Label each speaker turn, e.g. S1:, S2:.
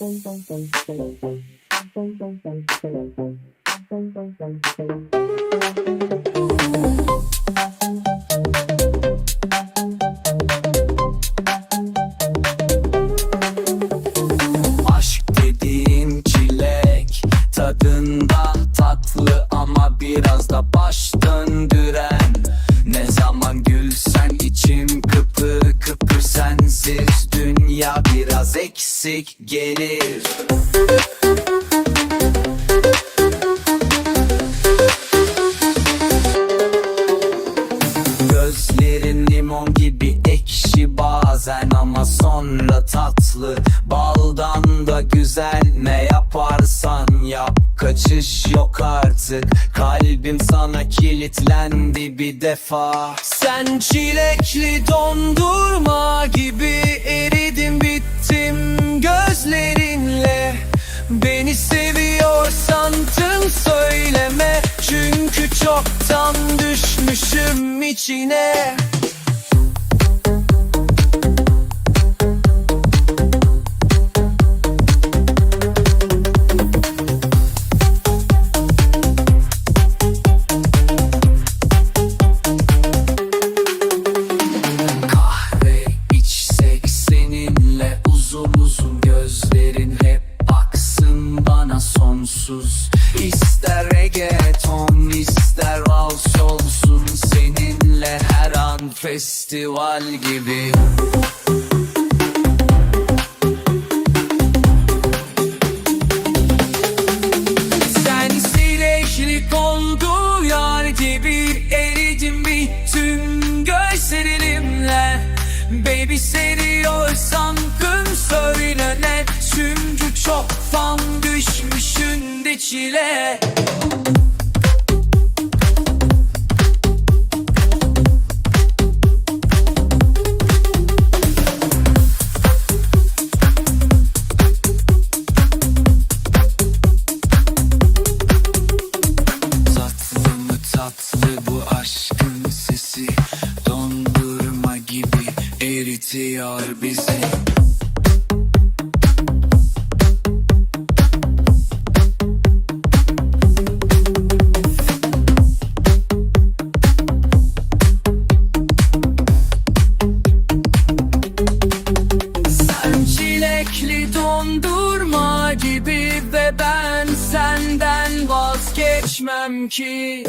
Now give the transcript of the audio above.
S1: Thank you. Dünya biraz eksik gelir. Gözlerin limon gibi ekşi bazen ama sonra tatlı. Baldan da güzel ne yaparsan yap. Kaçış yok artık. Kalbim sana kilitlendi bir defa. Sen çilekli dondurma içine. Gözlerin hep baksın bana sonsuz. İster reggaeton festival gibi. Sen sileklik oldu yar gibi eridim bittim gözlerimle. Baby seviyorsan kım söyle ne? Çünkü çoktan düşmüşün de çile Tatlı bu aşkın sesi. Dondurma gibi eritiyor bizi. Sen çilekli dondurma gibi ve senden vazgeçmem ki